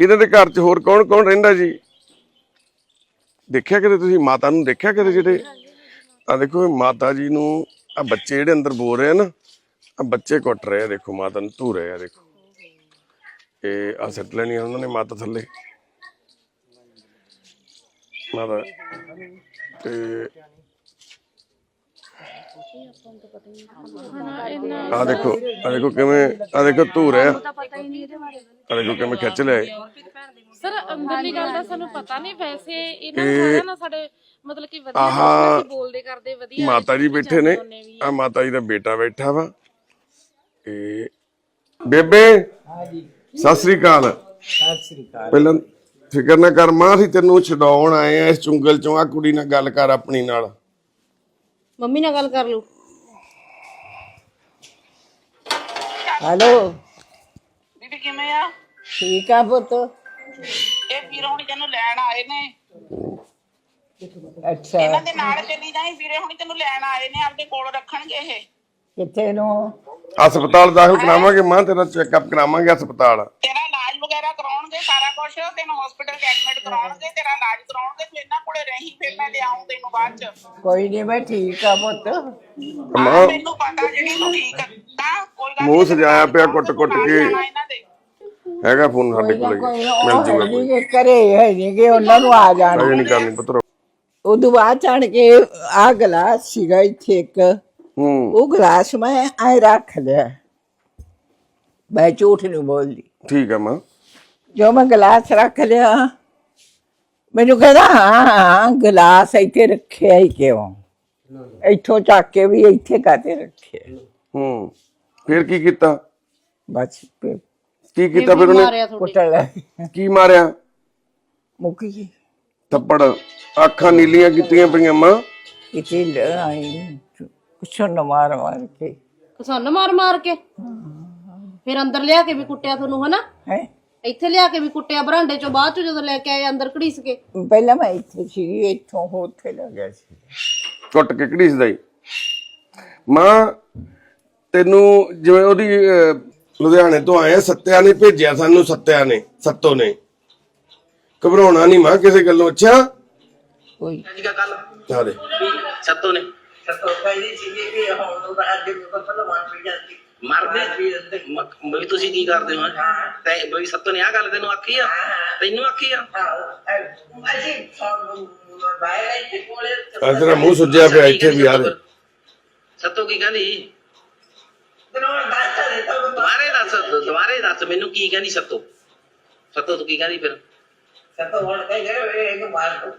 ਇਹਨਾਂ ਦੇ ਘਰ 'ਚ ਹੋਰ ਕੌਣ ਕੌਣ ਰਹਿੰਦਾ ਜੀ? ਦੇਖਿਆ ਕਿਤੇ ਤੁਸੀਂ ਮਾਤਾ ਨੂੰ ਦੇਖਿਆ ਕਿਤੇ ਜਿਹੜੇ? ਆ ਦੇਖੋ ਇਹ ਮਾਤਾ ਜੀ ਨੂੰ ਆ ਬੱਚੇ ਜਿਹੜੇ ਅੰਦਰ ਬੋਲ ਰਹੇ ਆ ਨਾ ਆ ਬੱਚੇ ਕੁੱਟ ਰਹੇ ਆ ਦੇਖੋ, ਮਾਤਾ ਨੂੰ ਧੂ ਰਹੇ ਆ ਦੇਖੋ। ਇਹ ਆ ਸੱਟ ਲੈਣੀ ਉਹਨਾਂ ਨੇ ਮਾਤਾ ਥੱਲੇ। ਮਾਤਾ, ਤੇ ਆ ਦੇਖੋ ਆ ਦੇਖੋ ਕਿਵੇਂ ਆ ਦੇਖੋ ਧੂ ਰਹੇ ਆ ਆ ਦੇਖੋ ਕਿਵੇਂ ਖਿੱਚ ਲਿਆ। ਸਰ ਅੰਦਰਲੀ ਗੱਲ ਦਾ ਸਾਨੂੰ ਪਤਾ ਨਹੀਂ ਵੈਸੇ ਇਹਨਾਂ ਨੂੰ ਸਾਰਿਆਂ ਨਾਲ ਸਾਡੇ ਮਤਲਬ ਕਿ ਵਧੀਆ ਆਹਾ ਅਸੀਂ ਬੋਲਦੇ ਕਰਦੇ ਵਧੀਆ ਮਾਤਾ ਜੀ ਬੈਠੇ ਨੇ। ਆ। ਮਾਤਾ ਜੀ ਦਾ ਬੇਟਾ ਬੈਠਾ ਵਾ। ਇਹ ਬੇਬੇ ਸਤਿ ਸ੍ਰੀ ਅਕਾਲ। ਸਤਿ ਸ੍ਰੀ ਅਕਾਲ ਪਹਿਲਾਂ ਫਿਕਰ ਨਾ ਕਰ ਮਾਂ ਅਸੀਂ ਤੈਨੂੰ ਛਡਾਉਣ ਆਏ ਆ ਇਸ ਚੁੰਗਲ ਚੋਂ। ਆ ਕੁੜੀ ਨਾਲ ਗੱਲ ਕਰ ਆਪਣੀ ਨਾਲ। ਮੰਮੀ ਨਾਲ ਗੱਲ ਕਰ ਲਓ। ਹੈਲੋ। ਬੀਬੀ ਕਿਵੇਂ ਆ? ਠੀਕ ਆ ਪੁੱਤ। ਇਹ ਵੀਰ ਹੁਣੀ ਤੈਨੂੰ ਲੈਣ ਆਏ ਨੇ। ਅੱਛਾ। ਇਹਨਾਂ ਦੇ ਨਾਲ ਚੱਲੀ ਜਾਈ ਵੀਰੇ ਹੁਣੀ ਤੈਨੂੰ ਲੈਣ ਆਏ ਨੇ ਆਪਦੇ ਕੋਲ ਰੱਖਣਗੇ ਇਹ। ਕਿੱਥੇ ਨੂੰ? ਹਸਪਤਾਲ ਦਾਖਲ ਕਰਾਵਾਂਗੇ ਮਾਂ ਤੇਰਾ ਚੈੱਕਅਪ ਕਰਾਵਾਂਗੇ ਹਸਪਤਾਲ। ਤੇਰਾ ਇਲਾਜ ਵਗੈਰਾ ਕਰਾਉਣਗੇ ਸਾਰਾ ਕੁਝ ਤੈਨੂੰ ਹਸਪੀਟਲ ਐਡਮਿਟ ਕਰਾਉਣਗੇ ਤੇਰਾ ਇਲਾਜ ਕਰਾਉਣਗੇ ਤੂੰ ਇਹਨਾਂ ਕੋਲੇ ਰਹੀਂ ਫਿਰ ਮੈਂ ਲਿਆਉਂ ਤੈਨੂੰ ਬਾਅਦ ਚ। ਕੋਈ ਨਹੀਂ ਮੈਂ ਠੀਕ ਆ ਪੁੱਤ। ਮਾਂ ਮੈਨੂੰ ਪਤਾ ਜਿਹੜੀ ਤੂੰ ਠੀਕ ਆ। ਕੋਈ ਗੱਲ ਮੂੰਹ ਸਜਾਇਆ ਪਿਆ ਕੁੱਟ-ਕੁੱਟ ਕੇ। ਹੈਗਾ ਫੋਨ ਸਾਡੇ ਕੋਲ ਕੋਈ ਨਾ ਮਿਲ ਉਹ ਜੂਗਾ ਕੋਈ ਨੀ ਗੇ, ਘਰੇ ਹੈ ਨਹੀਂ ਕਿ ਉਹਨਾਂ ਨੂੰ ਆ ਜਾਣ। ਅਜੇ ਨਹੀਂ ਕਰਨੀ ਪੁੱਤਰ ਉਦੋਂ ਬਾਅਦ ਚੜ ਕੇ ਆ ਗਲਾਸ ਸੀਗਾ ਇੱਥੇ ਇੱਕ। ਹੂੰ। ਉਹ ਗਲਾਸ ਮੈਂ ਐ ਰੱਖ ਲਿਆ। ਮੈਂ ਝੂਠ ਨਹੀਂ ਬੋਲਦੀ। ਠੀਕ ਆ ਮਾਂ। ਜੋ ਮੈਂ ਗਲਾਸ ਰੱਖ ਲਿਆ ਮੈਨੂੰ ਕਹਿੰਦਾ ਹਾਂ ਹਾਂ ਗਲਾਸ ਇੱਥੇ ਰੱਖਿਆ ਹੀ ਕਿਉਂ? ਇੱਥੋਂ ਚੱਕ ਕੇ ਵੀ ਇੱਥੇ ਕਾਤੇ ਰੱਖਿਆ? ਹੂੰ। ਫਿਰ ਕੀ ਕੀਤਾ? ਬਸ ਫਿਰ ਕੀ ਕੀਤਾ ਫਿਰ ਉਹਨੇ? ਮਾਰਿਆ ਤੁਹਾਡੇ। ਕੁੱਟ ਲੈ ਕੀ ਮਾਰਿਆ? ਮੁੱਕ ਗਈ। ਥੱਪੜ। ਅੱਖਾਂ ਨੀਲੀਆਂ ਕੀਤੀਆਂ ਪਈਆਂ ਮਾਂ। ਕਿਤੇ ਆਈ ਕੁਛ ਨਾ ਮਾਰ ਮਾਰ ਕੇ। ਕਿਸਾਨ ਮਾਰ ਮਾਰ ਕੇ। ਫਿਰ ਅੰਦਰ ਲਿਆ ਕੇ ਵੀ ਕੁੱਟਿਆ ਤੁਹਾਨੂੰ ਹਨਾ? ਹੈ? ਇੱਥੇ ਲਿਆ ਕੇ ਵੀ ਕੁੱਟਿਆ ਬਰਾਂਡੇ ਚੋਂ ਬਾਅਦ ਚੋਂ ਜਦੋਂ ਲੈ ਕੇ ਆਏ ਅੰਦਰ ਘੜੀਸ ਕੇ। ਪਹਿਲਾਂ ਮੈਂ ਇੱਥੇ ਸੀ ਇੱਥੋਂ ਹੋ ਉੱਥੇ ਲੱਗ ਗਿਆ ਸੀ। ਕੁੱਟ ਕੇ ਘੜੀਸਦਾ ਹੀ। ਮਾਂ ਤੈਨੂੰ ਜਿਵੇਂ ਉਹਦੀ ਅਹ, ਲੁਧਿਆਣੇ ਤੋਂ ਆਏ ਸੱਤਿਆ ਨੇ ਭੇਜਿਆ ਸਾਨੂੰ ਸੱਤਿਆ ਨੇ ਸੱਤੋ ਨੇ। ਘਬਰਾਉਣਾ ਨਹੀਂ ਮਾਂ ਕਿਸੇ ਗੱਲੋਂ। ਅੱਛਾ? ਕੋਈ। ਸੀਗਾ ਕੱਲ ਆ ਦੇ। ਸੱਤੋ ਨੇ। ਪਹਿਲੀ ਸੀਗੀ ਕਿ ਹੁਣ ਉਹ ਅੱਜ ਵੀ ਪਤਾ ਮਾਰ ਪਈ ਜਾਂਦੀ। ਮਰਦੇ ਮ- ਬਈ ਤੁਸੀਂ ਕੀ ਕਰਦੇ ਹੋ? ਤੈ ਬਈ ਸੱਤੋ ਨੇ ਆ ਗੱਲ ਤੈਨੂੰ ਆਖੀ ਆ? ਤੈਨੂੰ ਆਖੀ ਆ? ਹਾਂ ਅਸੀਂ ਫੋਨ ਬਾਹਰ ਇੱਥੇ ਕੋਲੇ। ਆ ਤੇਰਾ ਮੂੰਹ ਸੁੱਜਿਆ ਪਿਆ ਇੱਥੇ ਵੀ ਆ ਦੇ ਸੱਤੋ ਕੀ ਕਹਿੰਦੀ? ਤੈਨੂੰ ਦੱਸ ਦੇ ਤਾਂ ਦੁਬਾਰੇ ਦੱਸ ਦੁਬਾਰੇ ਦੱਸ ਮੈਨੂੰ ਕੀ ਕਹਿੰਦੀ ਸੱਤੋ? ਸੱਤੋ ਤੂੰ ਕੀ ਕਹਿੰਦੀ ਫਿਰ? ਸਤੋ ਹੁਣ ਕਹੇ ਗਏ ਇਹਨੂੰ ਮਾਰ ਦੋ।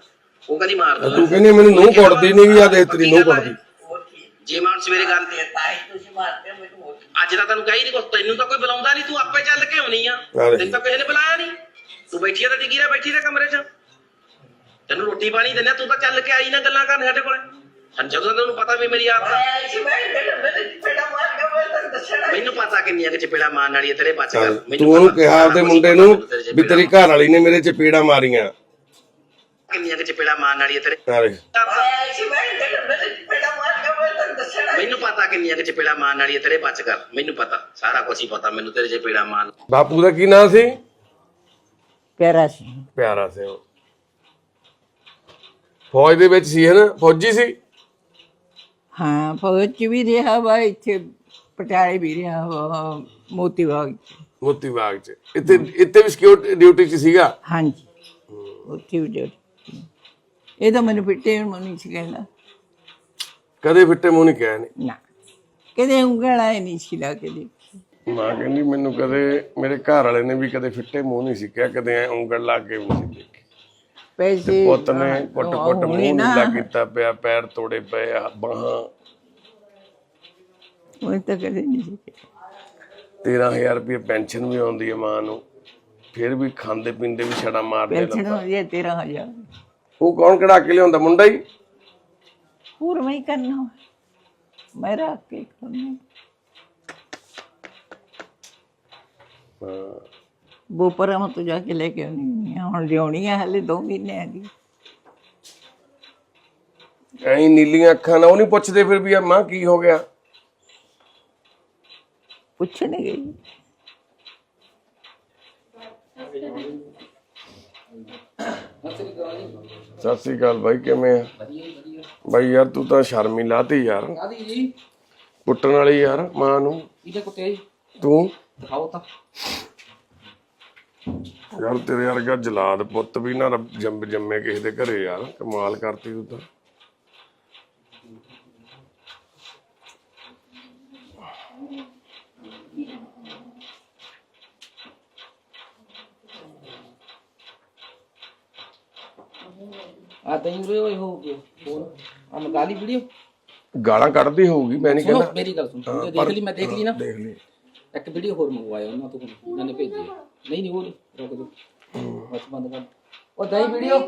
ਉਹ ਕਹਿੰਦੀ ਮਾਰ ਦੋ ਤੂੰ ਕਹਿੰਦੀ ਮੈਨੂੰ ਨੂੰਹ ਕੁੱਟਦੀ ਨਹੀਂ ਵੀ ਆ ਦੇ ਤੇਰੀ ਨੂੰਹ ਕੁੱਟਦੀ ਜੇ ਮੈਂ ਹੁਣ ਸਵੇਰੇ ਗੱਲ ਤੇ ਤਾਈ ਤੁਸੀਂ ਮਾਰਦੇ ਮੈਨੂੰ ਹੋਰ। ਅੱਜ ਤਾਂ ਤੈਨੂੰ ਕਹੀ ਨਹੀਂ ਕੁਛ ਤੈਨੂੰ ਤਾਂ ਕੋਈ ਬੁਲਾਉਂਦਾ ਨਹੀਂ ਤੂੰ ਆਪੇ ਚੱਲ ਕੇ ਆਉਣੀ ਆ। ਆ। ਤੈਨੂੰ ਤਾਂ ਕਿਸੇ ਨੇ ਬੁਲਾਇਆ ਨਹੀਂ ਤੂੰ ਬੈਠੀ ਆ ਤਾਂ ਟਿਕੀ ਰਹਿ ਬੈਠੀ ਰਹਿ ਕਮਰੇ 'ਚ। ਤੈਨੂੰ ਰੋਟੀ ਪਾਣੀ ਦਿੰਦੇ ਆ, ਤੂੰ ਤਾਂ ਚੱਲ ਕੇ ਆਈ ਨਾ ਗੱਲਾਂ ਕਰਨ ਸਾਡੇ ਕੋਲੇ। ਹਾਂ ਜਦੋਂ ਤੈਨੂੰ ਪਤਾ ਵੀ ਮੇਰੀ ਆਦਤ ਆ। ਕੇ ਮੈਨੂੰ ਪਤਾ ਕਿੰਨੀਆਂ ਕਿ ਚਪੇੜਾ ਮਾਰਨ ਵਾਲੀ ਹੈ ਤੇਰੇ ਬਚ ਗੱਲ ਤੂੰ ਉਹਨੂੰ ਕਿਹਾ ਆਪਦੇ ਮੁੰਡੇ ਨੂੰ ਵੀ ਤੇਰੀ ਘਰ ਵਾਲੀ ਨੇ ਮੇਰੇ ਚਪੇੜਾ ਮਾਰੀਆਂ। ਕਿੰਨੀਆਂ ਕਿ ਚਪੇੜਾ ਮਾਰਨ ਵਾਲੀ ਹੈ ਤੇਰੇ। ਆ ਦੱਸਣਾ ਮੈਨੂੰ ਪਤਾ ਕਿੰਨੀਆਂ ਕਿ ਚਪੇੜਾ ਮਾਰਨ ਵਾਲੀ ਹੈ ਤੇਰੇ ਬਚ ਗੱਲ। ਮੈਨੂੰ ਪਤਾ ਸਾਰਾ ਕੁਝ ਹੀ ਪਤਾ। ਮੈਨੂੰ ਤੇਰੇ ਚਪੇੜਾ ਮਾਰਨ ਬਾਪੂ ਦਾ ਕੀ ਨਾਂ ਸੀ? ਪਿਆਰਾ ਸੀ। ਪਿਆਰਾ ਸਿੰਘ ਫੌਜ ਦੇ ਵਿੱਚ ਸੀ ਹੈ ਨਾ ਫੌਜੀ ਸੀ? ਹਾਂ ਫੌਜ ਚ ਵੀ ਰਿਹਾ ਵਾ ਇੱਥੇ ਪਟਿਆਲੇ ਵੀ ਰਿਹਾ ਵਾ ਮੋਤੀ ਬਾਗ ਚ। ਮੋਤੀ ਬਾਗ ਚ। ਇੱਥੇ ਇੱਥੇ ਵੀ ਸਿਕਿਉਰਿਟੀ ਡਿਊਟੀ ਚ ਸੀਗਾ? ਹਾਂਜੀ। ਉੱਥੇ ਵੀ ਡਿਊਟੀ ਇਹ ਤਾਂ ਮੈਨੂੰ ਪਿੱਟੇ ਹੁਣ ਨਹੀਂ ਸੀ ਕਹਿੰਦਾ ਕਦੇ ਫਿੱਟੇ ਮੂੰਹ ਨਹੀਂ ਕਿਹਾ ਨਹੀਂ ਨਾ। ਕਦੇ ਉਂਗਲਾਂ ਹੀ ਨਹੀਂ ਸੀ ਲਾ ਕੇ ਦੇਖੀ। ਮਾਂ ਕਹਿੰਦੀ ਮੈਨੂੰ ਕਦੇ ਮੇਰੇ ਘਰ ਵਾਲੇ ਨੇ ਵੀ ਕਦੇ ਫਿੱਟੇ ਮੂੰਹ ਨਹੀਂ ਸੀ ਕਿਹਾ ਕਦੇ ਐ ਉਂਗਲ ਲਾ ਕੇ ਵੀ ਨਹੀਂ ਸੀ ਦੇਖੀ। ਪੈਸੇ ਪੁੱਤ ਨੇ ਕੁੱਟ ਕੁੱਟ ਮੂੰਹ ਨੀਲਾ ਕੀਤਾ ਪਿਆ ਪੈਰ ਤੋੜੇ ਪਏ ਆ ਬਾਹਾਂ। ਉਹ ਤਾਂ ਕਦੇ ਨਹੀਂ ਸੀ ਕਿਹਾ। 13000 ਰੁਪਏ ਪੈਨਸ਼ਨ ਵੀ ਆਉਂਦੀ ਹੈ ਮਾਂ ਨੂੰ ਫਿਰ ਵੀ ਖਾਂਦੇ ਪੀਂਦੇ ਵੀ ਛੜਾ ਮਾਰਦੇ ਪੈਨਸ਼ਨ ਹੁੰਦੀ ਹੈ 13000 ਉਹ ਕੌਣ ਕਢਾ ਕੇ ਲਿਆਉਂਦਾ ਮੁੰਡਾ ਹੀ? ਪੂਰਾ ਹੀ ਕਰਨਾ ਮੈਂ ਰੱਖ ਕੇ ਕਰਨਾ ਬੋਪਰਾ ਮੈਂ ਤੋਂ ਜਾ ਕੇ ਲੈ ਕੇ ਆਉਣੀ ਆ। ਹੁਣ ਲਿਆਉਣੀ ਆ ਹਲੇ 2 ਮਹੀਨੇ ਦੀ ਐਂ ਨੀਲੀਆਂ ਅੱਖਾਂ ਨਾਲ ਉਹ ਨਹੀਂ ਪੁੱਛਦੇ ਫਿਰ ਵੀ ਆ ਮਾਂ ਕੀ ਹੋ ਗਿਆ? ਪੁੱਛਣ ਗਈ ਸਤਿ ਸ੍ਰੀ ਅਕਾਲ ਬਾਈ ਕਿਵੇਂ ਆ? ਬਾਈ ਯਾਰ ਤੂੰ ਤਾਂ ਸ਼ਰਮ ਹੀ ਲਾਤੀ ਯਾਰ। ਕਾਦੀ ਜੀ। ਕੁੱਟਣ ਵਾਲੀ ਯਾਰ ਮਾਂ ਨੂੰ। ਇਹਦੇ ਕੁੱਤੇ ਜੀ? ਤੂੰ? ਦਿਖਾਓ ਤਾਂ। ਯਾਰ ਤੇਰੇ ਵਰਗਾ ਜਲਾਦ ਪੁੱਤ ਵੀ ਨਾ ਰੱਬ ਜੰਮ ਜੰਮੇ ਕਿਸੇ ਦੇ ਘਰੇ ਯਾਰ ਕਮਾਲ ਕਰਤੀ ਤੂੰ ਤਾਂ। ਆ ਤੈਨੂੰ ਰੇ ਹੋਏ ਹੋ ਗਏ ਹੋਰ ਆ ਮਗਾਲੀ ਵੀਡੀਓ ਗਾਲਾਂ ਕੱਢਦੀ ਹੋਊਗੀ ਮੈਂ ਨਹੀਂ ਸੁਣੋ ਕਹਿੰਦਾ। ਮੇਰੀ ਗੱਲ ਸੁਣ। ਹਾਂ, ਪਰ- ਦੇਖ ਲਈ ਮੈਂ ਦੇਖ ਲਈ ਨਾ। ਦੇਖ ਲਈ। ਇੱਕ ਵੀਡੀਓ ਹੋਰ ਮੰਗਵਾਇਆ ਉਹਨਾਂ ਤੋਂ ਉਹਨਾਂ ਨੇ ਭੇਜੀ ਨਹੀਂ ਨਹੀਂ ਉਹ ਨਹੀਂ ਰੁਕ ਜਾ ਬਸ ਬੰਦ ਕਰ। ਉਹ ਦਈ ਵੀਡੀਓ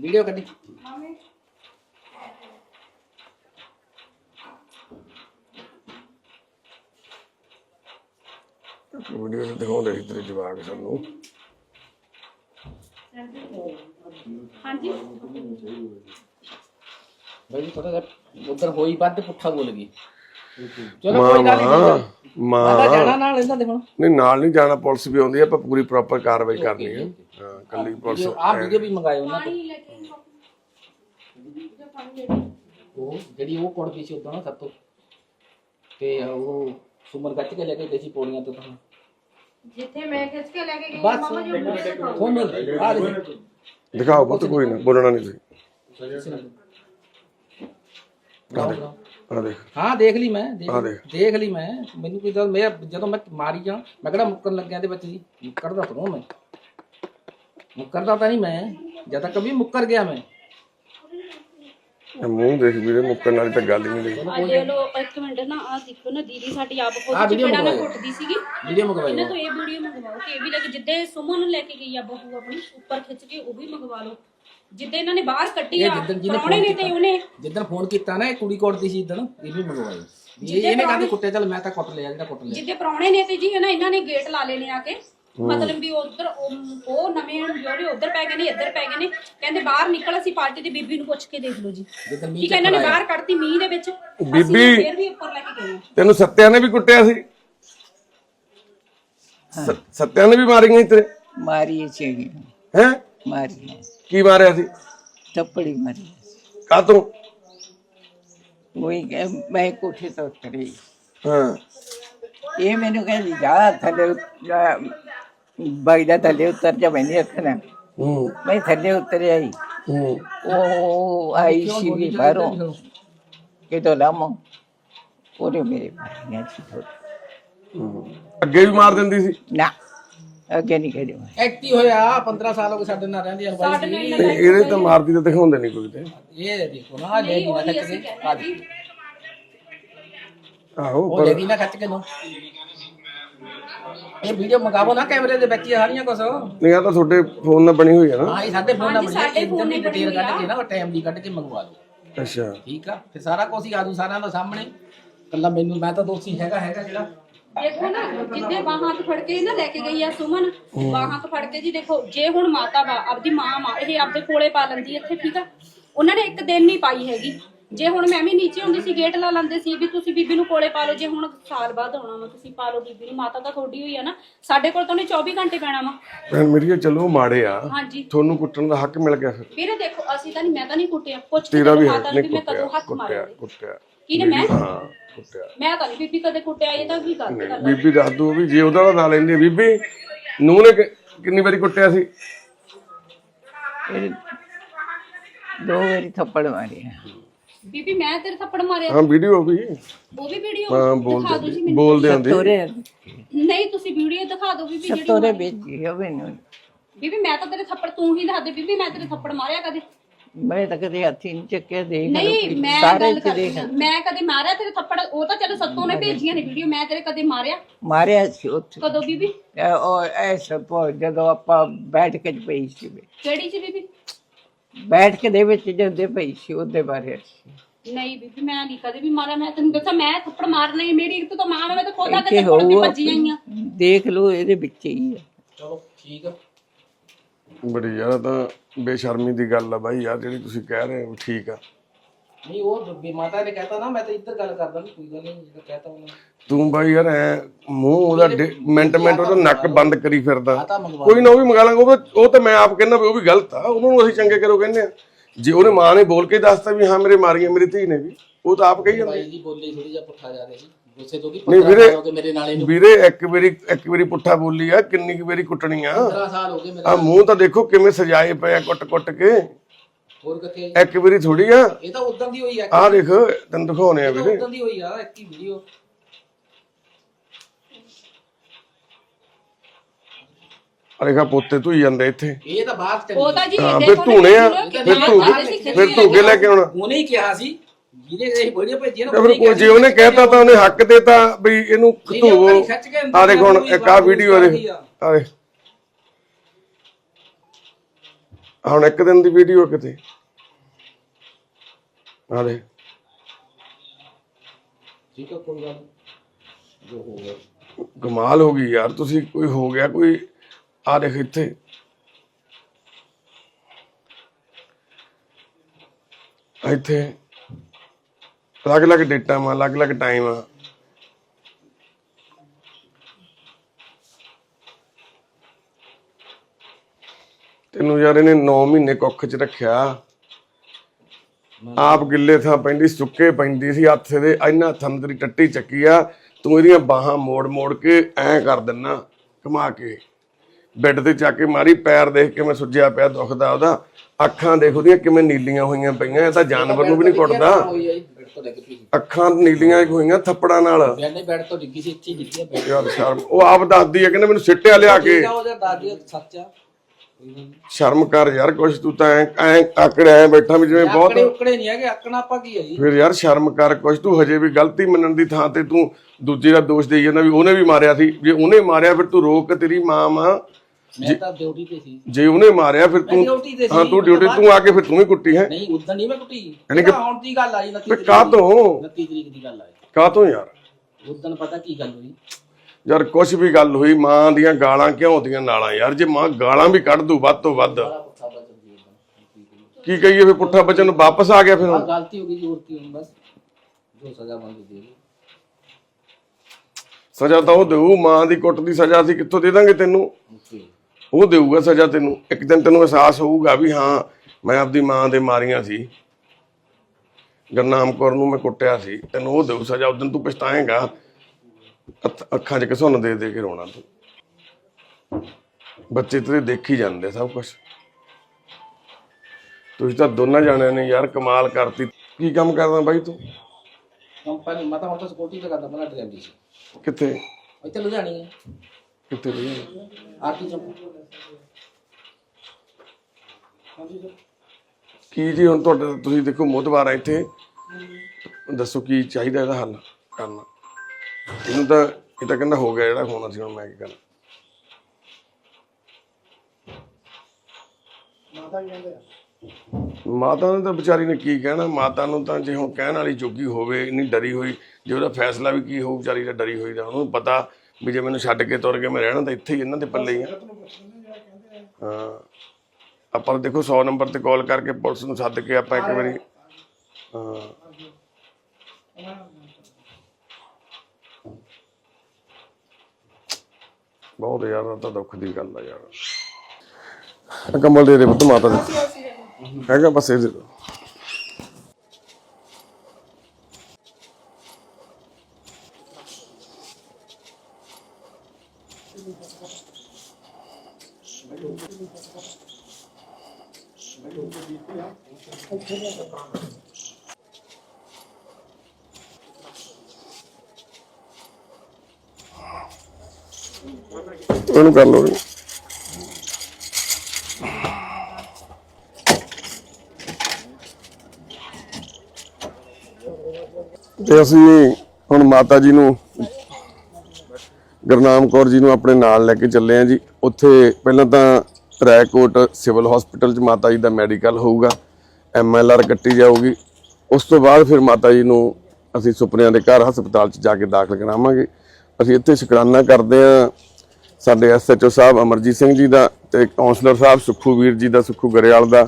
ਵੀਡੀਓ ਕੱਢੀ। ਵੀਡੀਓ ਦਿਖਾਉਂਦੇ ਸੀ ਤੇਰੇ ਜਵਾਕ ਸਾਨੂੰ। ਹਾਂਜੀ। ਬਈ ਥੋੜਾ ਜਿਹਾ ਉਧਰ ਹੋਈ ਵੱਧ ਪੁੱਠਾ ਬੋਲ ਗਈ। ਚਲੋ ਕੋਈ ਗੱਲ ਮਾਂ ਨਹੀਂ ਮਾਂ। ਮਾਤਾ ਜਾਣਾ ਨਾਲ ਇਹਨਾਂ ਦੇ ਹੁਣ ਨਹੀਂ ਨਾਲ ਨਹੀਂ ਜਾਣਾ ਪੁਲਿਸ ਵੀ ਆਉਂਦੀ ਹੈ ਆਪਾਂ ਪੂਰੀ ਪ੍ਰੋਪਰ ਕਾਰਵਾਈ ਕਰਨੀ ਹੈ ਹਾਂ ਕੱਲੀ ਪੁਲਿਸ ਆ ਵੀਡੀਓ ਵੀ ਮੰਗਾਏ ਉਹਨਾਂ ਤੋਂ। ਉਹ ਜਿਹੜੀ ਉਹ ਕੋੜ ਪਈ ਸੀ ਉਦੋਂ ਨਾ ਸਭ ਤੋਂ। ਤੇ ਉਹ ਸੁਮਨ ਕੱਚ ਕੇ ਲੈ ਕੇ ਗਈ ਸੀ ਪੌੜੀਆਂ ਤੋਂ ਤਾਂ। ਜਿੱਥੇ ਮੈਂ ਖਿੱਚ ਕੇ ਲੈ ਕੇ ਗਈ ਬਸ। ਮਾਮਾ ਜੀ ਉਹ ਦਿਖਾਓ। ਆ ਪੁੱਤ ਕੋਈ ਨਾ ਬੋਲਣਾ ਨਹੀਂ ਤੁਸੀਂ। ਆ ਦੇਖ ਹਾਂ ਦੇਖ ਲਈ ਮੈਂ ਦੇਖ ਆ ਦੇਖ। ਦੇਖ ਲਈ ਮੈਂ। ਮੈਨੂੰ ਕੋਈ ਗੱਲ ਮੈਂ ਜਦੋਂ ਮੈਂ ਮਾਰੀ ਜਾ ਮੈਂ ਕਿਹੜਾ ਮੁੱਕਣ ਲੱਗਿਆ ਦੇ ਵਿੱਚ ਜੀ? ਮੁੱਕਰਦਾ ਤਾਂ ਮੈਂ। ਮੁੱਕਰਦਾ ਤਾਂ ਨਹੀਂ ਮੈਂ ਜਦ ਤੱਕ ਵੀ ਮੁੱਕਰ ਗਿਆ ਮੈਂ। ਮੂੰਹ ਦੇਖ ਵੀਰੇ ਮੁੱਕਣ ਵਾਲੀ ਤਾਂ ਗੱਲ ਹੀ ਨਹੀਂ ਰਹੀ। ਆ ਦੇ ਲੋ ਇੱਕ ਮਿੰਟ ਨਾ ਆ ਦੇਖੋ ਨਾ ਦੀਦੀ ਸਾਡੀ ਆਪ ਆਹ ਖੁਦ video ਚਪੇੜਾ ਨਾ। ਕੁੱਟਦੀ ਸੀਗੀ। ਵੀਡੀਓ ਮੰਗਵਾਈ ਇਹਨਾਂ ਤੋਂ ਇਹ ਵੀਡੀਓ ਮੰਗਵਾਓ ਕਿ ਇਹ ਵੀ ਲੱਗ ਜਿੱਦੇ ਸੁਮਨ ਨੂੰ ਲੈ ਕੇ ਗਈ ਆ ਬਹੂ ਆਪਣੀ ਉੱਪਰ ਖਿੱਚ ਕੇ ਉਹ ਵੀ ਮੰਗਵਾ ਲਓ। ਜਿੱਦੇ ਇਹਨਾਂ ਨੇ ਬਾਹਰ ਕੱਢੀ ਇਹ ਆ ਜਿੱਦਣ ਜਿਹਨੇ ਪ੍ਰਾਹੁਣੇ ਨੇ ਤੇ ਉਹਨੇ। ਜਿੱਦਣ ਫੋਨ ਕੀਤਾ ਨਾ ਇਹ ਕੁੜੀ ਕੋੜਦੀ ਸੀ ਇਦਣ ਇਹ ਵੀ ਮੰਗਵਾਈ। ਇਹ ਇਹਨੇ ਕਹਿੰਦੀ ਕੁੱਟੇ ਚੱਲ ਮੈਂ ਤਾਂ ਕੁੱਟ ਲਿਆ ਜਿਹੜਾ ਕੁੱਟ ਲਿਆ। ਜਿੱਦੇ ਪ੍ਰਾਹੁਣੇ ਨੇ ਤੇ ਜੀ ਇਹਨਾਂ ਇਹਨਾਂ ਨੇ ਗੇਟ ਲਾ ਲੈਣੇ ਆ ਕੇ। ਮਤਲਬ ਵੀ ਉਧਰ ਉਹ ਨਵੇਂ ਜਿਹੜੇ ਉਧਰ ਪੈ ਗਏ ਨੇ ਇੱਧਰ ਪੈ ਗਏ ਨੇ ਕਹਿੰਦੇ ਬਾਹਰ ਨਿਕਲ ਅਸੀਂ ਪਾਰਟੀ ਦੀ ਬੀਬੀ ਨੂੰ ਪੁੱਛ ਕੇ ਦੇਖ ਲਓ ਜੀ। ਠੀਕ ਹੈ ਇਹਨਾਂ ਨੇ ਬਾਹਰ ਕੱਢਤੀ ਮੀਂਹ ਦੇ ਵਿੱਚ ਅਸੀਂ ਬੀਬੀ- ਫਿਰ ਵੀ ਉੱਪਰ ਲੈ ਕੇ ਗਏ ਤੈਨੂੰ ਸੱਤਿਆ ਨੇ ਵੀ ਕੁੱਟਿਆ ਸੀ। ਸ- ਸੱਤਿਆ ਨੇ ਵੀ ਮਾਰੀਆਂ ਸੀ ਤੇਰੇ ਮਾਰੀ ਚੇਗੀ ਹੈ? ਮਾਰੀ ਕੀ ਮਾਰਿਆ ਸੀ? ਥੱਪੜੀ ਮਾਰੀ। ਕਾਤੋਂ ਉਹੀ ਕਿ ਮੈਂ ਕੋਠੇ ਤੋਂ ਉਤਰੀ। ਹਾਂ। ਇਹ ਮੈਨੂੰ ਕਹਿੰਦੀ ਜਾ ਥੱਲੇ ਉਤ- ਜਾ ਬਾਈ ਦਾ ਥੱਲੇ ਉਤਰ ਜਾ ਮੈਨੇ ਹੱਥਣਾ ਹੂੰ। ਮੈਂ ਥੱਲੇ ਉਤਰ ਆਈ ਹੂੰ। ਉਹ ਆਈ ਸੀ ਵੀ ਬਾਹਰੋਂ। ਕਿਤੋਂ ਲਾਮੋ। ਉਹਨੇ ਮੇਰੇ ਸੀ ਥੋੜ੍ਹੀ। ਹੂੰ। ਅੱਗੇ ਵੀ ਮਾਰ ਦਿੰਦੀ ਸੀ? ਨਾ ਅੱਗੇ ਨਹੀਂ ਕਹਦੇ ਐਕਟੀ ਹੋਇਆ 15 ਸਾਲ ਹੋ ਗਏ ਸਾਡੇ ਨਾਲ ਰਹਿੰਦੇ ਆ ਬਾਈ ਜੀ। ਤੇ ਇਹਦੇ ਤਾਂ ਮਾਰਦੀ ਤਾਂ ਦਿਖਾਉਂਦੇ ਨਹੀਂ ਕੋਈ ਤੇ। ਇਹ ਦੇਖੋ ਨਾ ਲੈ ਗਈ ਨਾ ਖੱਚ ਕੇ। ਆ ਦੇ। ਆਹੋ ਉਹ ਪਰ ਲੈ ਗਈ ਨਾ ਖੱਚ ਕੇ ਨੂੰ ਇਹ ਵੀਡੀਓ ਮੰਗਾਵੋ ਨਾ ਕੈਮਰੇ ਦੇ ਵਿੱਚ ਹੀ ਸਾਰੀਆਂ ਕੁਛ। ਨਹੀਂ ਆ ਤਾਂ ਤੁਹਾਡੇ ਫੋਨ ਨਾਲ ਬਣੀ ਹੋਈ ਹੈ ਨਾ। ਹਾਂ ਇਹ ਸਾਡੇ ਫੋਨ ਨਾਲ ਹਾਂਜੀ, ਬਣੀ ਸਾਡੇ ਦੀ ਨਾਲ ਡਿਟੇਲ ਬਣੀ ਕੱਢ ਆ। ਕੇ ਨਾ ਟਾਈਮ ਦੀ ਕੱਢ ਕੇ ਮੰਗਵਾ ਲਓ ਅੱਛਾ। ਠੀਕ ਆ? ਫਿਰ ਸਾਰਾ ਕੁਝ ਹੀ ਆਜੂ ਸਾਰਿਆਂ ਦਾ ਸਾਹਮਣੇ। ਕੱਲਾ ਮੈਨੂੰ ਮੈਂ ਤਾਂ ਦੋਸਤੀ ਹੈਗਾ ਹੈਗਾ ਜਿਹੜਾ। ਦੇਖੋ ਨਾ ਜਿੱਦੇ ਬਾਹਾਂ ਤੋਂ ਫੜ ਕੇ ਨਾ ਲੈ ਕੇ ਗਈ ਆ ਸੁਮਨ ਬਾਹਾਂ ਤੋਂ ਫੜ ਕੇ ਜੀ ਦੇਖੋ ਜੇ ਹੁਣ ਮਾਤਾ ਵਾ ਆਪਦੀ ਮਾਂ ਮਾ ਇਹ ਆਪਦੇ ਕੋਲੇ ਪਾ ਲੈਂਦੀ ਇੱਥੇ ਠੀਕ ਆ? ਉਹਨਾਂ ਨੇ ਇੱਕ ਦਿਨ ਨਹੀਂ ਪਾਈ ਹੈਗੀ। ਜੇ ਹੁਣ ਮੈਂ ਵੀ ਨੀਚੇ ਹੁੰਦੀ ਸੀ ਗੇਟ ਲਾ ਲੈਂਦੇ ਸੀ ਵੀ ਤੁਸੀਂ ਬੀਬੀ ਨੂੰ ਕੋਲੇ ਪਾ ਲਓ ਜੇ ਹੁਣ ਸਾਲ ਬਾਅਦ ਆਉਣਾ ਵਾ ਤੁਸੀਂ ਪਾ ਲਓ ਬੀਬੀ ਨੂੰ ਮਾਤਾ ਤਾਂ ਤੁਹਾਡੀ ਹੋਈ ਆ ਨਾ ਸਾਡੇ ਕੋਲ ਤਾਂ ਉਹਨੇ 24 ਘੰਟੇ ਪੈਣਾ ਵਾ। ਭੈਣ ਮੇਰੀ ਚਲੋ ਮਾੜੇ ਆ ਹਾਂਜੀ। ਤੁਹਾਨੂੰ ਕੁੱਟਣ ਦਾ ਹੱਕ ਮਿਲ ਗਿਆ ਫਿਰ। ਵੀਰੇ ਦੇਖੋ ਅਸੀਂ ਤਾਂ ਨਹੀਂ ਮੈਂ ਤਾਂ ਨਹੀਂ ਕੁੱਟਿਆ ਪੁੱਛ ਕੇ ਤੇਰਾ ਵੀ ਮਾਤਾ ਨੂੰ ਵੀ ਮੈਂ ਕਦੋਂ ਕੁੱਟਿਆ ਹੱਥ ਮਾਰਿਆ ਕੁੱਟਿਆ ਕੁੱਟਿਆ। ਕਿਹਨੇ ਮੈਂ? ਹਾਂ ਕੁੱਟਿਆ। ਮੈਂ ਤਾਂ ਨਹੀਂ ਬੀਬੀ ਕਦੇ ਕੁੱਟਿਆ ਇਹ ਤਾਂ ਕੀ ਗੱਲ ਨਹੀਂ ਬੀਬੀ ਦੱਸ ਦੂ ਵੀ ਜੇ ਉਹਦਾ ਨਾਂ ਲੈਂਦੀ ਆ, ਬੀਬੀ ਨੂੰ ਨੇ ਕਿ- ਕਿੰਨੀ ਵਾਰੀ ਕੁੱਟਿਆ ਸੀ? ਦੋ ਵਾਰੀ ਥੱਪੜ ਮਾਰੇ ਬੀਬੀ ਮੈਂ ਤੇਰੇ ਥੱਪੜ ਮਾਰਿਆ। ਹਾਂ ਵੀਡੀਓ ਵੀ ਉਹ ਵੀ ਵੀਡੀਓ ਹਾਂ ਦਿਖਾ ਦਿਓ ਜੀ ਬੋਲਦੇ ਮੈਨੂੰ। ਬੋਲਦੇ ਤੋਰੇ ਨਹੀਂ ਤੁਸੀਂ ਵੀਡੀਓ ਦਿਖਾ ਦਿਓ ਬੀਬੀ ਜਿਹੜੀ ਤੋਰੇ ਵੇਚੀ ਹੋਵੇ ਨੂੰ ਬੀਬੀ ਮੈਂ ਤਾਂ ਤੇਰੇ ਥੱਪੜ ਤੂੰ ਹੀ ਦੱਸ ਦੇ। ਬੀਬੀ ਮੈਂ ਤੇਰੇ ਥੱਪੜ ਮਾਰਿਆ ਕਦੇ। ਮੈਂ ਤਾਂ ਕਦੇ ਹੱਥੀ ਨਹੀਂ ਚੱਕਿਆ ਦੇਖ ਲਓ ਨਹੀਂ ਮੈਂ ਸਾਰੇ ਗੱਲ ਚ ਕਰਦੀ ਦੇਖ ਹਾਂ ਮੈਂ ਕਦੇ ਮਾਰਿਆ ਤੇਰੇ ਥੱਪੜ? ਉਹ ਤਾਂ ਚਲੋ ਸੱਤੋਂ ਨੇ ਭੇਜੀਆਂ ਨੇ ਵੀਡੀਓ ਮੈਂ ਤੇਰੇ ਕਦੇ ਮਾਰਿਆ? ਮਾਰਿਆ ਸੀ ਉੱਥੇ। ਕਦੋਂ ਬੀਬੀ? ਇਹ ਉਹ ਐਸਾ ਪੋ ਜਦੋਂ ਆਪਾਂ ਬੈਠ ਕੇ ਪਈ ਸੀ। ਕਿਹੜੀ ਚ ਬੀਬੀ? ਬੈਠ ਕੇ ਦੇ ਵਿੱਚ ਜਦੋਂ ਪਈ ਸੀ ਉਹਦੇ ਬਾਰੇ ਸੀ ਨਹੀਂ ਬੀਬੀ ਮੈਂ ਨਹੀਂ ਕਦੇ ਵੀ ਮਾਰਿਆ ਮੈਂ ਤੈਨੂੰ ਦੱਸਾਂ ਮੈਂ ਥੱਪੜ ਮਾਰਨਾ ਹੀ ਮੇਰੀ ਇੱਕ ਤਾਂ ਮਾਂ ਮੈਂ ਤਾਂ ਖੋਦਾ ਇੱਥੇ ਕੋਲ ਵੀ ਹੋਊਗਾ ਭੱਜੀ ਆਈਆਂ ਦੇਖ ਲਓ ਇਹਦੇ ਵਿੱਚ ਹੀ ਹੈ ਚਲੋ ਠੀਕ ਆ। ਬੜੀ ਯਾਰ ਤਾਂ ਬੇਸ਼ਰਮੀ ਦੀ ਗੱਲ ਆ ਬਾਈ ਯਾਰ ਜਿਹੜੀ ਤੁਸੀਂ ਕਹਿ ਰਹੇ ਹੋ ਠੀਕ ਆ। ਨਹੀਂ ਉਹ ਵੀ ਮਾਤਾ ਨੇ ਕਹਿਤਾ ਨਾ ਮੈਂ ਤਾਂ ਇੱਧਰ ਗੱਲ ਕਰਦਾ ਨਹੀਂ ਕੋਈ ਗੱਲ ਨਹੀਂ ਜਿਹੜਾ ਕਹਿਤਾ ਉਹਨੇ। ਤੂੰ ਬਾਈ ਯਾਰ ਐ ਮੂੰਹ ਉਹਦਾ ਡੇ- ਮਿੰਟ ਮਿੰਟ ਉਹਦਾ ਨੱਕ ਬੰਦ ਕਰੀ ਫਿਰਦਾ। ਮਾਤਾ ਮੰਗਵਾ ਕੋਈ ਨਾ ਉਹ ਵੀ ਮੰਗਾ ਲਾਂਗੇ ਉਹ ਤਾਂ- ਉਹ ਤਾਂ ਮੈਂ ਆਪ ਕਹਿੰਦਾ ਵੀ ਉਹ ਵੀ ਗਲਤ ਆ ਉਹਨਾਂ ਨੂੰ ਅਸੀਂ ਚੰਗੇ ਕਰੋ ਕਹਿੰਦੇ ਆ। ਜੇ ਉਹਨੇ ਮਾਂ ਨੇ ਬੋਲ ਕੇ ਦੱਸਤਾ ਵੀ ਹਾਂ ਮੇਰੇ ਮਾਰੀਆਂ ਮੇਰੀ ਧੀ ਨੇ ਵੀ ਉਹ ਤਾਂ ਆਪ ਕਹੀ ਜਾਂਦੇ। ਬਾਈ ਜੀ ਬੋਲੀ ਥੋੜੀ ਜਿਹਾ ਪੁੱਠਾ ਜਾ ਰਿਹਾ ਸੀ ਗੁੱਸੇ ਤੋਂ ਕੀ ਨਹੀਂ 15 ਵੀਰੇ ਹੋ ਗਏ ਮੇਰੇ ਨਾਲ ਇਹਨੂੰ ਵੀਰੇ ਇੱਕ ਵਾਰੀ ਇੱਕ ਵਾਰੀ ਪੁੱਠਾ ਬੋਲੀ ਆ ਕਿੰਨੀ ਕੁ ਵਾਰੀ ਕੁੱਟਣੀ ਆ। 15 ਸਾਲ ਹੋ ਗਏ ਮੇਰੇ ਆ ਮੂੰਹ ਤਾਂ ਦੇਖੋ ਕਿਵੇਂ ਸਜਾਏ ਪਏ ਆ ਕੁੱਟ-ਕੁੱਟ ਕੇ। ਹੋਰ ਕਿੱਥੇ ਇੱਕ ਵਾਰੀ ਥੋੜੀ ਆ। ਇਹ ਤਾਂ ਉਦੋਂ ਦੀ ਹੋਈ ਆ। ਆ ਦੇਖ ਤੈਨੂੰ ਦਿਖਾਉਣੇ ਆ ਵੀਰੇ। ਉਦੋਂ ਦੀ ਹੋਈ ਆ ਇੱਕ ਹੀ ਵੀਡੀਓ ਆ ਦੇਖਾ ਪੋਤੇ ਧੋਈ ਜਾਂਦੇ ਇੱਥੇ। ਇਹ ਤਾਂ ਬਾਹਰ ਚੱਲੀ ਉਹ ਤਾਂ ਜੀ ਹਾਂ ਦੇਖੋ ਫਿਰ ਨਾ ਧੂਣੇ ਆ। ਫਿਰ ਧੂ ਫਿਰ ਧੂ ਕੇ ਲੈ ਕੇ ਆਉਣਾ। ਉਹਨੇ ਹੀ ਕਿਹਾ ਸੀ ਜਿਹਨੇ ਇਹ ਵੀਡੀਓ ਭੇਜੀ ਨਾ ਤੇ ਫਿਰ ਕੋਈ ਜੇ ਉਹਨੇ ਕਹਿਤਾ ਤਾਂ ਉਹਨੇ ਹੱਕ ਦੇਤਾ ਵੀ ਇਹਨੂੰ ਨਹੀਂ, ਉਹ ਧੂਵੋ। ਤਾਂ ਖਿੱਚ ਕੇ ਅੰਦਰ ਆ ਦੇਖ ਹੁਣ ਇੱਕ ਆ ਵੀਡੀਓ ਦੇ ਆ। ਦੇਖ। ਹੁਣ ਇੱਕ ਦਿਨ ਦੀ ਵੀਡੀਓ ਕਿਤੇ। ਆ ਦੇ ਠੀਕ ਹੈ ਕੋਈ ਗੱਲ ਨੀ। ਜੋ ਹੋ ਗਿਆ। ਕਮਾਲ ਹੋ ਗਈ ਯਾਰ ਤੁਸੀਂ ਕੋਈ ਹੋ ਗਿਆ ਕੋਈ ਆ ਦੇਖ ਇੱਥੇ। ਇੱਥੇ ਅਲੱਗ-ਅਲੱਗ ਡੇਟਾ ਮਾ ਅਲੱਗ-ਅਲੱਗ ਟਾਈਮ ਆ ਤੈਨੂੰ ਯਾਰ ਇਹਨੇ 9 ਮਹੀਨੇ ਕੁੱਖ 'ਚ ਰੱਖਿਆ। ਆਪ ਗਿੱਲੇ ਥਾਂ ਪੈਂਦੀ ਸੁੱਕੇ ਪੈਂਦੀ ਸੀ ਹੱਥ ਦੇ ਇੰਨਾ ਨੂੰ ਤੇਰੀ ਟੱਟੀ ਚੱਕੀ ਆ। ਤੂੰ ਇਹਦੀਆਂ ਬਾਹਾਂ ਮੋੜ ਮੋੜ ਕੇ ਐਂ ਕਰ ਦਿੰਨਾ ਘੁਮਾ ਕੇ। ਬੈੱਡ ਤੇ ਚੱਕ ਕੇ ਮਾਰੀ ਪੈਰ ਦੇਖ ਕੇ ਮੈਂ ਸੁੱਜਿਆ ਪਿਆ ਦੁਖਦਾ ਉਹਦਾ। ਅੱਖਾਂ ਦੇਖ ਉਹਦੀਆਂ ਕਿਵੇਂ ਨੀਲੀਆਂ ਹੋਈਆਂ ਪਈਆਂ ਇਹ ਤਾਂ ਜਾਨਵਰ ਨੂੰ ਵੀ ਨਹੀਂ ਕੁੱਟਦਾ। ਅੱਖਾਂ ਨੀਲੀਆਂ ਹੋਈਆਂ ਥੱਪੜਾਂ ਨਾਲ। ਬੈੱਡ ਬੈੱਡ ਤੋਂ ਡਿੱਗੀ ਸੀ ਇੱਥੇ ਹੀ ਡਿੱਗੀ ਆ ਬੈੱਡ। ਯਾਰ ਸ਼ਰਮ। ਉਹ ਆਪ ਦੱਸਦੀ ਹੈ ਕਹਿੰਦੇ ਮੈਨੂੰ ਸਿੱਟਿਆ ਲਿਆ ਕੇ। ਦਾਦੀ ਸੱਚ। ਸ਼ਰਮ ਕਰ ਯਾਰ ਕੁਛ ਤੂੰ ਤਾਂ ਐਂ ਐਂ ਆਕੜਿਆ ਐਂ ਬੈਠਾ ਵੀ ਜਿਵੇਂ ਬਹੁਤ ਆਕੜੇ ਉਕੜੇ ਨਹੀਂ ਹੈਗੇ ਆਕਣਾ ਆਪਾਂ ਕੀ ਹੈ ਜੀ? ਫਿਰ ਯਾਰ ਸ਼ਰਮ ਕਰ ਕੁਛ। ਤੂੰ ਹਜੇ ਵੀ ਗਲਤੀ ਮੰਨਣ ਦੀ ਥਾਂ ਤੇ ਤੂੰ ਦੂਜੇ ਦਾ ਦੋਸ਼ ਦੇਈ ਜਾਂਦਾ ਵੀ ਉਹਨੇ ਵੀ ਮਾਰਿਆ ਸੀ। ਜੇ ਉਹਨੇ ਮਾਰਿਆ ਫਿਰ ਤੂੰ ਰੋਕ ਤੇਰੀ ਮਾਂ ਮਾਂ ਮੈਂ ਤਾਂ ਡਿਊਟੀ ਤੇ ਸੀ। ਜੇ ਉਹਨੇ ਮਾਰਿਆ ਫਿਰ ਤੂੰ ਡਿਊਟੀ ਤੇ ਸੀ, ਹਾਂ ਤੂੰ ਮੈਂ ਡਿਊਟੀ ਤਾਂ ਆ ਕੇ ਫਿਰ ਤੂੰ ਵੀ ਕੁੱਟੀ ਹੈ। ਨਹੀਂ ਉਦੋਂ ਨਹੀਂ ਮੈਂ ਕੁੱਟੀ। ਯਾਨੀ ਇਹ ਕਿ- ਤਾਂ ਹੁਣ ਦੀ ਗੱਲ ਆਈ 29 ਫਿਰ ਤਰੀਕ ਕਾਹ ਦੀ। ਤੋਂ 29 ਤਰੀਕ ਦੀ ਗੱਲ ਆਈ। ਕਾਹ ਤੋਂ ਯਾਰ? ਉਦੋਂ ਪਤਾ ਕੀ ਗੱਲ ਹੋਈ? ਯਾਰ ਕੁਛ ਵੀ ਗੱਲ ਹੋਈ ਮਾਂ ਦੀਆਂ ਗਾਲਾਂ ਕਿਉਂ ਹੁੰਦੀਆਂ ਨਾਲਾਂ ਯਾਰ? ਜੇ ਮਾਂ ਗਾਲਾਂ ਵੀ ਕੱਢ ਦੂ ਵੱਧ ਤੋਂ ਵੱਧ। ਪੁੱਠਾ ਬਚਨ ਦੀ ਉਦੋਂ ਕੀ ਕਹੀਏ ਫਿਰ ਪੁੱਠਾ ਬਚਨ? ਵਾਪਸ ਆ ਗਿਆ ਫਿਰ ਹਾਂ ਹੁਣ ਗਲਤੀ ਹੋ ਗਈ ਜੀ ਹੋਰ ਕੀ ਹੁਣ ਬਸ। ਜੋ ਸਜ਼ਾ ਮੰਗੀ ਦੇ ਦਿਓ। ਸਜ਼ਾ ਤਾਂ ਉਹ ਦੇਊ ਮਾਂ ਦੀ ਕੁੱਟ ਦੀ ਸਜ਼ਾ ਅਸੀਂ ਕਿੱਥੋਂ ਦੇ ਦਾਂਗੇ ਤੈਨੂੰ? ਓਕੇ। ਉਹ ਦੇਊਗਾ ਸਜ਼ਾ ਤੈਨੂੰ। ਇੱਕ ਦਿਨ ਤੈਨੂੰ ਅਹਿਸਾਸ ਹੋਊਗਾ ਵੀ ਹਾਂ ਮੈਂ ਆਪਦੀ ਮਾਂ ਦੇ ਮਾਰੀਆਂ ਸੀ। ਗਰਨਾਮ ਕੌਰ ਨੂੰ ਮੈਂ ਕੁੱਟਿਆ ਸੀ। ਤੈਨੂੰ ਉਹ ਦੇਊ ਸਜ਼ਾ ਉਦੋਂ ਤੂੰ ਪਛਤਾਏਂਗਾ। ਅੱਖ- 'ਚ ਘਸੁੰਨ ਦੇ ਦੇ ਕੇ ਰੋਣਾ ਤੂੰ। ਬੱਚੇ ਤੇਰੇ ਦੇਖੀ ਜਾਂਦੇ ਸਭ ਕੁਝ ਤੁਸੀਂ ਤਾਂ ਦੋਨਾਂ ਜਾਣਿਆਂ ਨੇ ਯਾਰ ਕਮਾਲ ਕਰਤੀ। ਕੀ ਕੰਮ ਕਰਦਾ ਬਾਈ ਤੂੰ? ਕੰਪਨੀ ਮੈਂ ਤਾਂ ਹੁਣ ਤਾਂ ਕਰਦਾ ਪਹਿਲਾਂ ਡਰਾਈਵਰੀ ਸੀ। ਕਿੱਥੇ? ਇੱਥੇ ਲੁਧਿਆਣੀ ਹੈ ਕਿੱਥੇ ਰਹੀ ਆਰਟੀ ਚੌਂਕ ਕੀ ਜੀ ਹੁਣ ਤੁਹਾਡੇ ਤੁਸੀਂ ਦੇਖੋ ਮੋਤਬਾਰ ਆ ਇੱਥੇ ਦੱਸੋ ਕੀ ਚਾਹੀਦਾ ਇਹਦਾ ਹੱਲ ਕਰਨਾ ਇਹਨੂੰ ਤਾਂ ਇਹ ਤਾਂ ਕਹਿੰਦਾ ਹੋ ਗਿਆ ਜਿਹੜਾ ਹੋਣਾ ਸੀ ਹੁਣ ਮੈਂ ਕੀ ਕਰਾਂ ਮਾਤਾ ਨੇ ਤਾਂ ਵਿਚਾਰੀ ਨੇ ਕੀ ਕਹਿਣਾ ਮਾਤਾ ਨੂੰ ਤਾਂ ਜੇ ਹੁਣ ਕਹਿਣ ਵਾਲੀ ਜੋਗੀ ਹੋਵੇ ਇੰਨੀ ਡਰੀ ਹੋਈ ਜੇ ਉਹਦਾ ਫੈਸਲਾ ਵੀ ਕੀ ਹੋਊ ਵਿਚਾਰੀ ਦਾ ਡਰੀ ਹੋਈ ਦਾ ਉਹਨੂੰ ਪਤਾ ਵੀ ਜੇ ਮੈਨੂੰ ਛੱਡ ਕੇ ਤੁਰ ਕੇ ਮੈਂ ਰਹਿਣਾ ਤਾਂ ਇੱਥੇ ਹੀ ਇਹਨਾਂ ਦੇ ਪੱਲੇ ਹੀ ਆ। ਹਾਂ। ਆਪਾਂ ਦੇਖੋ 100 ਨੰਬਰ ਤੇ ਕਾਲ ਕਰਕੇ ਪੁਲਿਸ ਨੂੰ ਸੱਦ ਕੇ ਆਪਾਂ ਇੱਕ ਵਾਰੀ ਹਾਂ। ਬਹੁਤ ਯਾਰ ਤਾਂ ਦੁੱਖ ਦੀ ਗੱਲ ਆ ਯਾਰ। ਕੰਬਲ ਦੇ ਦੇ ਪੁੱਤ ਮਾਤਾ ਦੇ। ਹੈਗਾ ਬਸ ਇਹ ਦੇ ਕਰ ਲਓ ਜੀ। ਤੇ ਅਸੀਂ ਹੁਣ ਮਾਤਾ ਜੀ ਨੂੰ ਗੁਰਨਾਮ ਕੌਰ ਜੀ ਨੂੰ ਆਪਣੇ ਨਾਲ ਲੈ ਕੇ ਚੱਲੇ ਆ ਜੀ। ਉੱਥੇ ਪਹਿਲਾਂ ਤਾਂ ਰੈਕੋਟ ਸਿਵਲ ਹਸਪੀਟਲ 'ਚ ਮਾਤਾ ਜੀ ਦਾ ਮੈਡੀਕਲ ਹੋਊਗਾ ਐਮਐਲਆਰ ਕੱਟੀ ਜਾਊਗੀ। ਉਸ ਤੋਂ ਬਾਅਦ ਫਿਰ ਮਾਤਾ ਜੀ ਨੂੰ ਅਸੀਂ ਸੁਪਨਿਆਂ ਦੇ ਘਰ ਹਸਪਤਾਲ 'ਚ ਜਾ ਕੇ ਦਾਖਲ ਕਰਾਵਾਂਗੇ। ਅਸੀਂ ਇੱਥੇ ਸ਼ੁਕਰਾਨਾ ਕਰਦੇ ਹਾਂ ਸਾਡੇ ਐਸਐਚਓ ਸਾਹਿਬ ਅਮਰਜੀਤ ਸਿੰਘ ਜੀ ਦਾ ਤੇ ਕਾਉਂਸਲਰ ਸਾਹਿਬ ਸੁਖੂ ਵੀਰ ਜੀ ਦਾ, ਸੁਖੂ ਗਰੇਵਾਲ ਦਾ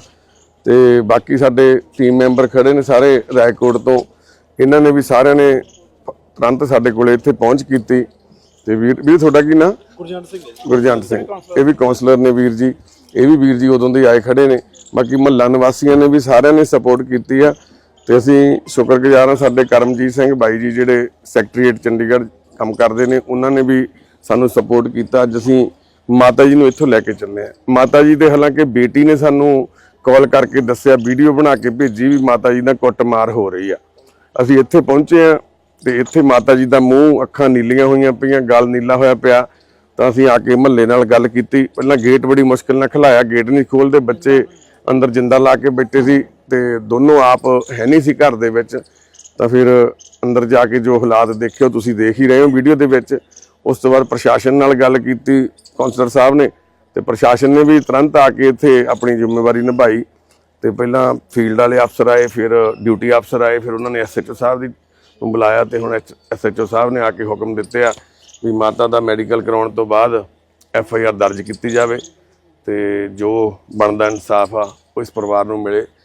ਤੇ ਬਾਕੀ ਸਾਡੇ ਟੀਮ ਮੈਂਬਰ ਖੜੇ ਨੇ ਸਾਰੇ ਰਾਏਕੋਟ ਤੋਂ। ਇਹਨਾਂ ਨੇ ਵੀ ਸਾਰਿਆਂ ਨੇ ਤੁਰੰਤ ਸਾਡੇ ਕੋਲੇ ਇੱਥੇ ਪਹੁੰਚ ਕੀਤੀ। ਤੇ ਵੀਰ ਵੀਰ ਤੁਹਾਡਾ ਕੀ ਨਾਂ? ਗੁਰਜੰਟ ਸਿੰਘ ਗੁਰਜੰਟ ਸਿੰਘ। ਇਹ ਵੀ ਕਾਉਂਸਲਰ ਨੇ ਵੀਰ ਜੀ। ਇਹ ਵੀ ਵੀਰ ਜੀ ਉਦੋਂ ਦੇ ਆਏ ਖੜੇ ਨੇ। ਬਾਕੀ ਮਹੱਲਾ ਨਿਵਾਸੀਆਂ ਨੇ ਵੀ ਸਾਰਿਆਂ ਨੇ ਸਪੋਰਟ ਕੀਤੀ ਆ। ਤੇ ਅਸੀਂ ਸ਼ੁਕਰਗੁਜ਼ਾਰ ਹਾਂ ਸਾਡੇ ਕਰਮਜੀਤ ਸਿੰਘ ਬਾਈ ਜੀ ਜਿਹੜੇ ਸੈਕਟਰੀਏਟ ਚੰਡੀਗੜ੍ਹ ਕੰਮ ਕਰਦੇ ਨੇ ਉਹਨਾਂ ਨੇ ਵੀ ਸਾਨੂੰ ਸਪੋਰਟ ਕੀਤਾ। ਅੱਜ ਅਸੀਂ ਮਾਤਾ ਜੀ ਨੂੰ ਇੱਥੋਂ ਲੈ ਕੇ ਚੱਲੇ ਆ ਮਾਤਾ ਜੀ ਦੇ ਹਾਲਾਂਕਿ ਬੇਟੀ ਨੇ ਸਾਨੂੰ ਕਾਲ ਕਰਕੇ ਦੱਸਿਆ ਵੀਡੀਓ ਬਣਾ ਕੇ ਭੇਜੀ ਵੀ ਮਾਤਾ ਜੀ ਦਾ ਕੁੱਟਮਾਰ ਹੋ ਰਹੀ ਆ। ਅਸੀਂ ਇੱਥੇ ਪਹੁੰਚੇ ਆ ਤੇ ਇੱਥੇ ਮਾਤਾ ਜੀ ਦਾ ਮੂੰਹ ਅੱਖਾਂ ਨੀਲੀਆਂ ਹੋਈਆਂ ਪਈਆਂ ਗਲ ਨੀਲਾ ਹੋਇਆ ਪਿਆ। ਤਾਂ ਅਸੀਂ ਆ ਕੇ ਮਹੱਲੇ ਨਾਲ ਗੱਲ ਕੀਤੀ। ਪਹਿਲਾਂ ਗੇਟ ਬੜੀ ਮੁਸ਼ਕਿਲ ਨਾਲ ਖਲਾਇਆ ਗੇਟ ਨਹੀਂ ਖੋਲਦੇ, ਬੱਚੇ ਅੰਦਰ ਜਿੰਦਾ ਲਾ ਕੇ ਬੈਠੇ ਸੀ ਤੇ ਦੋਨੋਂ ਆਪ ਹੈ ਨਹੀਂ ਸੀ ਘਰ ਦੇ ਵਿੱਚ। ਤਾਂ ਫਿਰ ਅੰਦਰ ਜਾ ਕੇ ਜੋ ਹਾਲਾਤ ਦੇਖਿਓ, ਤੁਸੀਂ ਦੇਖ ਹੀ ਰਹੇ ਹੋ ਵੀਡੀਓ ਦੇ ਵਿੱਚ। ਉਸ ਤੋਂ ਬਾਅਦ ਪ੍ਰਸ਼ਾਸਨ ਨਾਲ ਗੱਲ ਕੀਤੀ ਕਾਉਂਸਲਰ ਸਾਹਿਬ ਨੇ ਤੇ ਪ੍ਰਸ਼ਾਸਨ ਨੇ ਵੀ ਤੁਰੰਤ ਆ ਕੇ ਇੱਥੇ ਆਪਣੀ ਜ਼ਿੰਮੇਵਾਰੀ ਨਿਭਾਈ। ਤੇ ਪਹਿਲਾਂ ਫੀਲਡ ਵਾਲੇ ਅਫਸਰ ਆਏ, ਫਿਰ ਡਿਊਟੀ ਅਫਸਰ ਆਏ, ਫਿਰ ਉਹਨਾਂ ਨੇ ਐਸਐਚਓ ਸਾਹਿਬ ਦੀ ਨੂੰ ਬੁਲਾਇਆ ਤੇ ਹੁਣ ਐਸਐਚਓ ਸਾਹਿਬ ਨੇ ਆ ਕੇ ਹੁਕਮ ਦਿੱਤੇ ਆ ਵੀ ਮਾਤਾ ਦਾ ਮੈਡੀਕਲ ਕਰਾਉਣ ਤੋਂ ਬਾਅਦ ਐਫ ਆਈ ਆਰ ਦਰਜ ਕੀਤੀ ਜਾਵੇ ਤੇ ਜੋ ਬਣਦਾ ਇਨਸਾਫ ਆ, ਉਹ ਇਸ ਪਰਿਵਾਰ ਨੂੰ ਮਿਲੇ।